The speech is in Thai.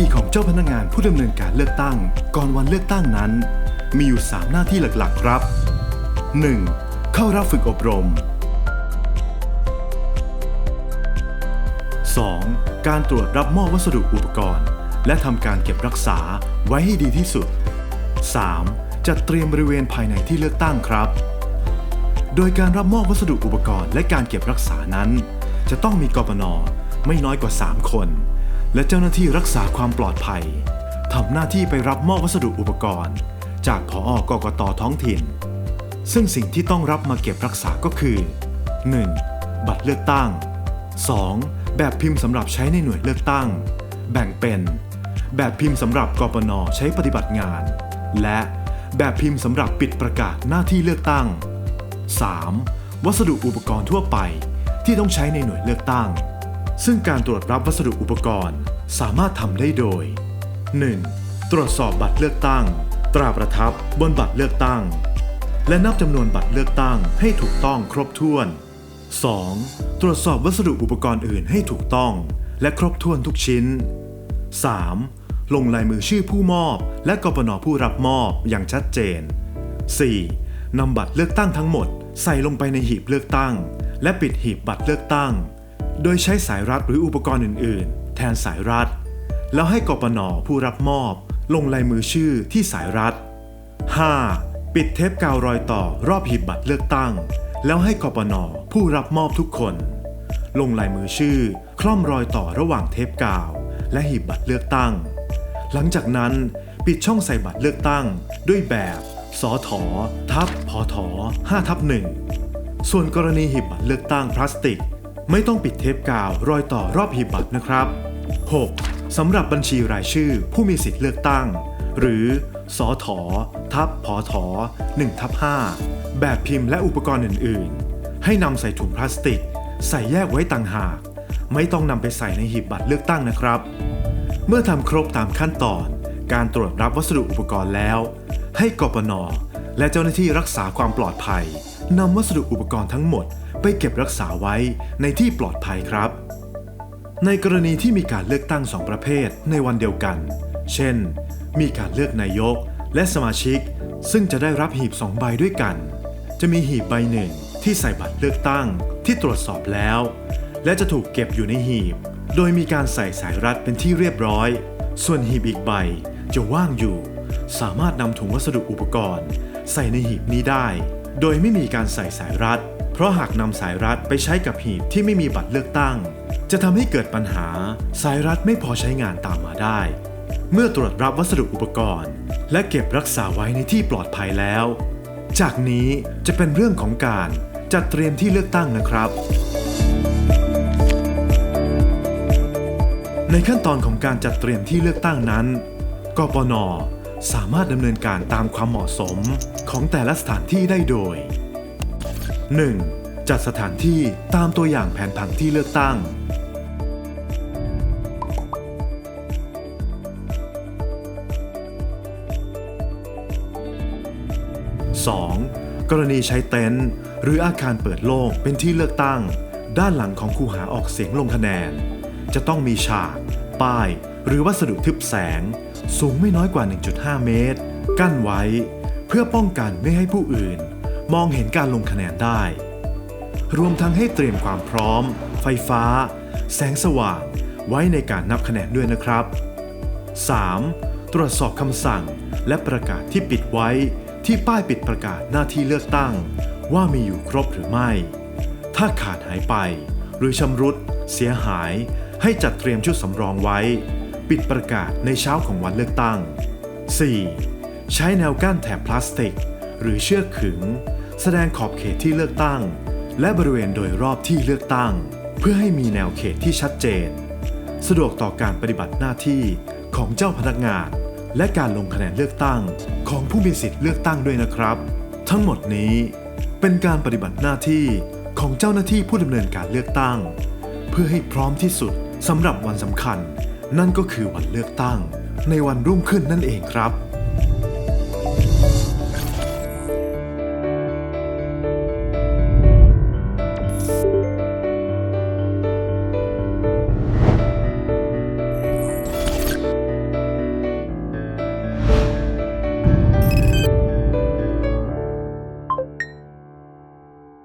ที่ของเจ้าพนักงานผู้ดำเนินการเลือกตั้ง ก่อนวันเลือกตั้งนั้น มีอยู่ 3 หน้าที่หลักๆ ครับ 1. เข้ารับฝึกอบรม 2. การตรวจรับมอบวัสดุอุปกรณ์ และทำการเก็บรักษาไว้ให้ดีที่สุด 3. จัดเตรียมบริเวณภายในที่เลือกตั้งครับ โดยการรับมอบวัสดุอุปกรณ์ และการเก็บรักษานั้น จะต้องมีกปนไม่น้อยกว่า 3 คน และเจ้าหน้าที่รักษาความปลอดภัยทำหน้าที่ไปรับมอบวัสดุอุปกรณ์ จากผออกกตท้องถิ่น ซึ่งสิ่งที่ต้องรับมาเก็บรักษาก็คือ 1. บัตรเลือกตั้ง 2. แบบพิมพ์สำหรับใช้ในหน่วยเลือกตั้ง แบ่งเป็น แบบพิมพ์สำหรับกปนใช้ปฏิบัติงาน และแบบพิมพ์สำหรับปิดประกาศหน้าที่เลือกตั้ง 3. วัสดุอุปกรณ์ทั่วไปที่ต้องใช้ในหน่วยเลือกตั้ง ซึ่งการตรวจรับวัสดุอุปกรณ์สามารถทำได้โดย 1. ตรวจสอบบัตรเลือกตั้ง ตราประทับบนบัตรเลือกตั้ง และนับจำนวนบัตรเลือกตั้งให้ถูกต้องครบถ้วน 2. ตรวจสอบวัสดุอุปกรณ์อื่นให้ถูกต้อง และครบถ้วนทุกชิ้น 3. ลงลายมือชื่อผู้มอบ และกปนผู้รับมอบอย่างชัดเจน 4. นำบัตรเลือกตั้งทั้งหมด ใส่ลงไปในหีบเลือกตั้ง และปิดหีบบัตรเลือกตั้ง โดยใช้สายรัดหรืออุปกรณ์อื่น ๆ แทนสายรัด แล้วให้กปนผู้รับมอบ ลงลายมือชื่อที่สายรัด 5. ปิดเทปกาวรอยต่อรอบหีบบัตรเลือกตั้ง แล้วให้กปนผู้รับมอบทุกคน ลงลายมือชื่อ คล่อมรอยต่อระหว่างเทปกาว และหีบบัตรเลือกตั้ง หลังจากนั้นปิดช่องใส่บัตรเลือกตั้ง ด้วยแบบสอถอทับพอถอ5ทับ1ส่วนกรณีหีบบัตรเลือกตั้งพลาสติก ไม่ต้องปิดเทปกาวรอยต่อรอบหีบบัตรนะครับ 6. สำหรับบัญชีรายชื่อผู้มีสิทธิ์เลือกตั้ง หรือสอถอทับพอถอ1ทับ5แบบพิมพ์และอุปกรณ์อื่น ๆ ให้นำใส่ถุงพลาสติก ใส่แยกไว้ต่างหาก ไม่ต้องนำไปใส่ในหีบบัตรเลือกตั้งนะครับ เมื่อทำครบตามขั้นตอน การตรวจรับวัสดุอุปกรณ์แล้ว ให้กปนและเจ้าหน้าที่รักษาความปลอดภัย นำวัสดุอุปกรณ์ทั้งหมดไปเก็บรักษาไว้ในที่ปลอดภัยครับ ในกรณีที่มีการเลือกตั้งสองประเภทในวันเดียวกัน เช่น มีการเลือกนายกและสมาชิก ซึ่งจะได้รับหีบสองใบด้วยกัน จะมีหีบใบหนึ่งที่ใส่บัตรเลือกตั้งที่ตรวจสอบแล้ว และจะถูกเก็บอยู่ในหีบ โดยมีการใส่สายรัดเป็นที่เรียบร้อย ส่วนหีบอีกใบจะว่างอยู่ สามารถนำถุงวัสดุอุปกรณ์ ใส่ในหีบนี้ได้ โดยไม่มีการใส่สายรัด เพราะหากนำสายรัดไปใช้กับหีบที่ไม่มีบัตรเลือกตั้ง จะทำให้เกิดปัญหาสายรัดไม่พอใช้งานตามมาได้ เมื่อตรวจรับวัสดุอุปกรณ์ และเก็บรักษาไว้ในที่ปลอดภัยแล้ว จากนี้จะเป็นเรื่องของการจัดเตรียมที่เลือกตั้งนะครับในขั้นตอนของการจัดเตรียมที่เลือกตั้งนั้น กปน สามารถดำเนินการตามความเหมาะสมของแต่ละสถานที่ได้โดย 1. จัดสถานที่ตามตัวอย่างแผนผังที่เลือกตั้ง 2. กรณีใช้เต็นท์หรืออาคารเปิดโล่งเป็นที่เลือกตั้ง ด้านหลังของคูหาออกเสียงลงคะแนน จะต้องมีฉาก ป้าย หรือวัสดุทึบแสง สูงไม่น้อยกว่า 1.5 เมตร กั้นไว้ เพื่อป้องกันไม่ให้ผู้อื่น มองเห็นการลงคะแนนได้ รวมทั้งให้เตรียมความพร้อม ไฟฟ้า แสงสว่าง ไว้ในการนับคะแนนด้วยนะครับ 3. ตรวจสอบคำสั่งและประกาศที่ปิดไว้ที่ป้ายปิดประกาศหน้าที่เลือกตั้ง ว่ามีอยู่ครบหรือไม่ ถ้าขาดหายไป หรือชำรุด เสียหาย ให้จัดเตรียมชุดสำรองไว้ ปิดประกาศในเช้าของวันเลือกตั้ง 4. ใช้แนวกั้นแถบพลาสติก หรือเชือกขึง แสดงขอบเขตที่เลือกตั้ง และบริเวณโดยรอบที่เลือกตั้ง เพื่อให้มีแนวเขตที่ชัดเจน สะดวกต่อการปฏิบัติหน้าที่ของเจ้าพนักงาน และการลงคะแนนเลือกตั้งของผู้มีสิทธิ์เลือกตั้งด้วยนะครับ ทั้งหมดนี้เป็นการปฏิบัติหน้าที่ของเจ้าหน้าที่ผู้ดำเนินการเลือกตั้ง เพื่อให้พร้อมที่สุดสำหรับวันสำคัญ นั่นก็คือวันเลือกตั้งในวันรุ่งขึ้นนั่นเองครับ